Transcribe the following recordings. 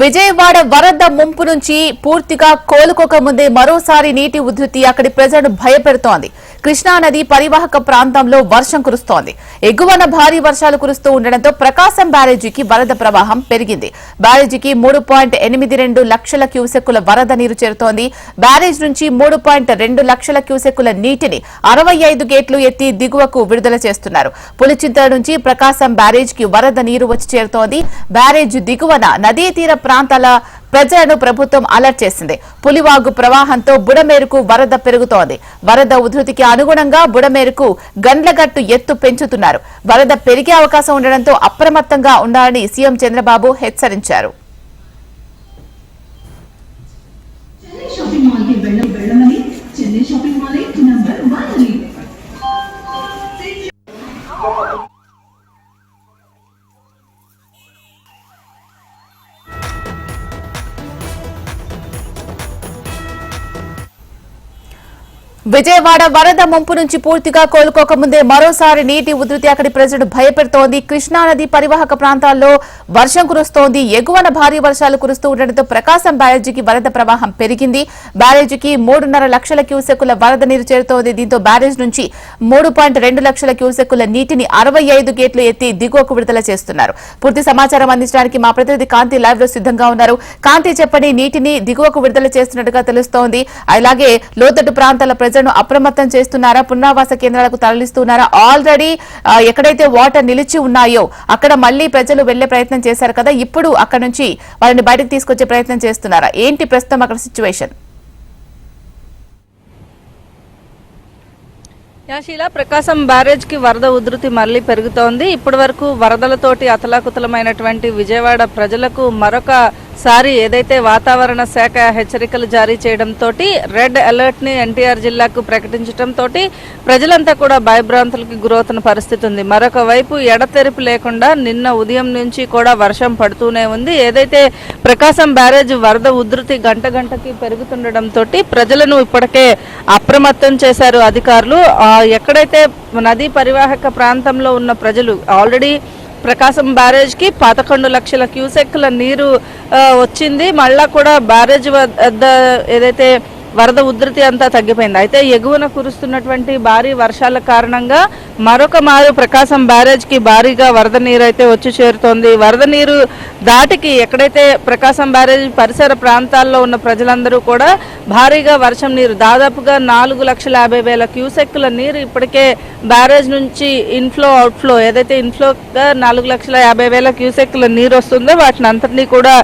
విజయవాడ వరద ముంపు నుంచి పూర్తిగా కోలుకోక ముందే మరోసారి నీటి ఉధృతి అక్కడి ప్రజలను భయపెడుతోంది. కృష్ణానది పరివాహక ప్రాంతంలో వర్షం కురుస్తోంది. ఎగువన భారీ వర్షాలు కురుస్తూ ఉండడంతో ప్రకాశం బ్యారేజీకి వరద ప్రవాహం పెరిగింది. బ్యారేజీకి మూడు పాయింట్ ఎనిమిది రెండు లక్షల క్యూసెక్కుల వరద నీరు చేరుతోంది. బ్యారేజ్ నుంచి మూడు పాయింట్ రెండు లక్షల క్యూసెక్కుల నీటిని అరవై ఐదు గేట్లు ఎత్తి దిగువకు విడుదల చేస్తున్నారు. పులిచింతల నుంచి ప్రకాశం బ్యారేజ్కి వరద నీరు వచ్చి చేరుతోంది. బ్యారేజ్ దిగువన నదీ తీర ప్రాంతాల ప్రజలను ప్రభుత్వం అలర్ట్ చేసింది. పులివాగు ప్రవాహంతో బుడమేరుకు వరద పెరుగుతోంది. వరద ఉధృతికి అనుగుణంగా బుడమేరుకు గండ్లగట్టు ఎత్తు పెంచుతున్నారు. వరద పెరిగే అవకాశం ఉండడంతో అప్రమత్తంగా ఉండాలని సీఎం చంద్రబాబు హెచ్చరించారు. విజయవాడ వరద ముంపు నుంచి పూర్తిగా కోలుకోకముందే మరోసారి నీటి ఉధృతి అక్కడి ప్రజలు భయపెడుతోంది. కృష్ణానది పరివాహక ప్రాంతాల్లో వర్షం కురుస్తోంది. ఎగువన భారీ వర్షాలు కురుస్తూ ఉండడంతో ప్రకాశం బ్యారేజీకి వరద ప్రవాహం పెరిగింది. బ్యారేజీకి మూడున్నర లక్షల క్యూసెక్కుల వరద నీరు చేరుతోంది. దీంతో బ్యారేజ్ నుంచి మూడు పాయింట్ రెండు లక్షల క్యూసెక్కుల నీటిని అరవై ఐదు గేట్లు ఎత్తి దిగువకు విడుదల చేస్తున్నారు. పూర్తి సమాచారం అందించడానికి మా ప్రతినిధి కాంతి లైవ్లో సిద్ధంగా ఉన్నారు. కాంతి చెప్పండి నీటిని దిగువకు విడుదల చేస్తున్నట్టుగా తెలుస్తోంది. అలాగే లోతట్టు ప్రాంతాల ప్రజలను అప్రమత్తం చేస్తున్నారా? పునరావాస కేంద్రాలకు తరలిస్తున్నారా? ఆల్రెడీ ఎక్కడైతే వాటర్ నిలిచి ఉన్నాయో అక్కడ మళ్ళీ ప్రజలు వెళ్ళే ప్రయత్నం చేశారు కదా ఇప్పుడు అక్కడ నుంచి వాళ్ళని బయటకు తీసుకొచ్చే ప్రయత్నం చేస్తున్నారా? ఏంటి ప్రస్తుతం అక్కడ సిచ్యువేషన్ యాశీల ప్రకాశం బ్యారేజ్కి వరద ఉధృతి మళ్ళీ పెరుగుతోంది. ఇప్పటి వరకు వరదలతోటి అతలాకుతలమైనటువంటి విజయవాడ ప్రజలకు మరొక సారి ఏదైతే వాతావరణ శాఖ హెచ్చరికలు జారీ చేయడంతో రెడ్ అలర్ట్ని ఎన్టీఆర్ జిల్లాకు ప్రకటించడంతో ప్రజలంతా కూడా భయభ్రాంతులకు గురవుతున్న పరిస్థితి ఉంది. మరొక వైపు ఎడతెరిపి లేకుండా నిన్న ఉదయం నుంచి కూడా వర్షం పడుతూనే ఉంది. ఏదైతే ప్రకాశం బ్యారేజ్ వరద ఉధృతి గంట గంటకి పెరుగుతుండటంతో ప్రజలను ఇప్పటికే అప్రమత్తం చేశారు అధికారులు. ఎక్కడైతే నదీ పరివాహక ప్రాంతంలో ఉన్న ప్రజలు ఆల్రెడీ ప్రకాశం బ్యారేజ్కి పదకొండు లక్షల క్యూసెక్ల నీరు వచ్చింది. మళ్ళా కూడా బ్యారేజ్ వద్ద ఏదైతే వరద ఉధృతి అంతా తగ్గిపోయింది. అయితే ఎగువన కురుస్తున్నటువంటి భారీ వర్షాల కారణంగా మరొక మారు ప్రకాశం బ్యారేజ్కి భారీగా వరద నీరు అయితే వచ్చి చేరుతోంది. వరద నీరు దాటికి ఎక్కడైతే ప్రకాశం బ్యారేజ్ పరిసర ప్రాంతాల్లో ఉన్న ప్రజలందరూ కూడా భారీగా వర్షం నీరు దాదాపుగా నాలుగు లక్షల యాభై వేల క్యూసెక్కుల నీరు ఇప్పటికే బ్యారేజ్ నుంచి ఇన్ఫ్లో అవుట్ఫ్లో ఏదైతే ఇన్ఫ్లోగా నాలుగు లక్షల యాభై వేల క్యూసెక్కుల నీరు వస్తుందో వాటిని అంతటినీ కూడా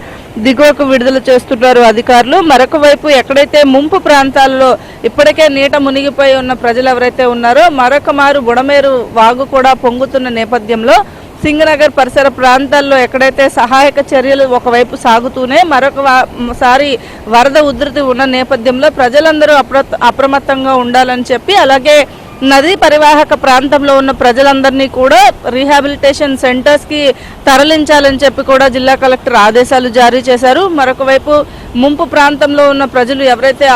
దిగువకు విడుదల చేస్తున్నారు అధికారులు. మరొక వైపు ఎక్కడైతే ముంపు ప్రాంతాల్లో ఇప్పటికే నీట మునిగిపోయి ఉన్న ప్రజలు ఎవరైతే ఉన్నారో మరొక మారు బుడమేరు వాగు కూడా పొంగుతున్న నేపథ్యంలో సింగనగర్ పరిసర ప్రాంతాల్లో ఎక్కడైతే సహాయక చర్యలు ఒకవైపు సాగుతూనే మరొక సారి వరద ఉధృతి ఉన్న నేపథ్యంలో ప్రజలందరూ అప్ర అప్రమత్తంగా ఉండాలని చెప్పి అలాగే నదీ పరివాహక ప్రాంతంలో ఉన్న ప్రజలందరినీ కూడా రీహాబిలిటేషన్ సెంటర్స్కి తరలించాలని చెప్పి కూడా జిల్లా కలెక్టర్ ఆదేశాలు జారీ చేశారు. మరొక వైపు ముంపు ప్రాంతంలో ఉన్న ప్రజలు ఎవరైతే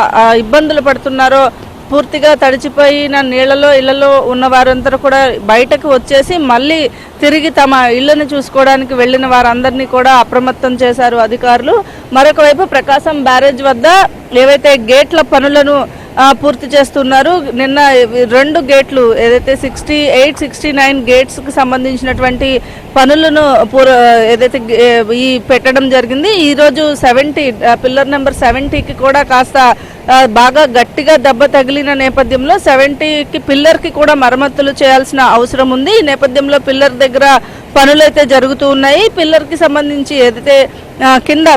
ఇబ్బందులు పడుతున్నారో పూర్తిగా తడిచిపోయిన నీళ్ళలో ఇళ్ళలో ఉన్న వారందరూ కూడా బయటకు వచ్చేసి మళ్ళీ తిరిగి తమ ఇళ్ళను చూసుకోవడానికి వెళ్ళిన వారందరినీ కూడా అప్రమత్తం చేశారు అధికారులు. మరొకవైపు ప్రకాశం బ్యారేజ్ వద్ద ఏవైతే గేట్ల పనులను పూర్తి చేస్తున్నారు. నిన్న రెండు గేట్లు ఏదైతే సిక్స్టీ ఎయిట్ సిక్స్టీ నైన్ గేట్స్కి సంబంధించినటువంటి పనులను పూర ఏదైతే ఈ పెట్టడం జరిగింది. ఈరోజు సెవెంటీ పిల్లర్ నెంబర్ సెవెంటీకి కూడా కాస్త బాగా గట్టిగా దెబ్బ తగిలిన నేపథ్యంలో సెవెంటీకి పిల్లర్కి కూడా మరమ్మతులు చేయాల్సిన అవసరం ఉంది. ఈ నేపథ్యంలో పిల్లర్ దగ్గర పనులు అయితే జరుగుతూ ఉన్నాయి. పిల్లర్కి సంబంధించి ఏదైతే కింద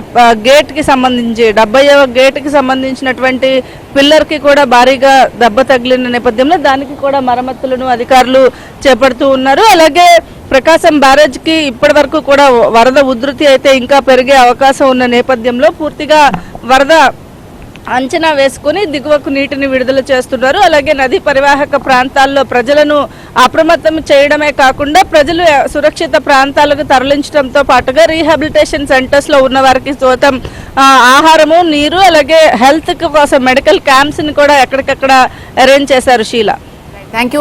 గేట్కి సంబంధించి డెబ్బైవ గేట్కి సంబంధించినటువంటి పిల్లర్కి కూడా భారీగా దెబ్బ తగిలిన నేపథ్యంలో దానికి కూడా మరమ్మతులను అధికారులు చేపడుతూ ఉన్నారు. అలాగే ప్రకాశం బ్యారేజ్కి ఇప్పటి వరకు కూడా వరద ఉధృతి అయితే ఇంకా పెరిగే అవకాశం ఉన్న నేపథ్యంలో పూర్తిగా వరద అంచనా వేసుకుని దిగువకు నీటిని విడుదల చేస్తున్నారు. అలాగే నదీ పరివాహక ప్రాంతాల్లో ప్రజలను అప్రమత్తం చేయడమే కాకుండా ప్రజలు సురక్షిత ప్రాంతాలకు తరలించడంతో పాటుగా రీహాబిలిటేషన్ సెంటర్స్లో ఉన్న వారికి సోతం ఆహారము నీరు అలాగే హెల్త్ కోసం మెడికల్ క్యాంప్స్ని కూడా ఎక్కడికక్కడ అరేంజ్ చేశారు షీలా. థ్యాంక్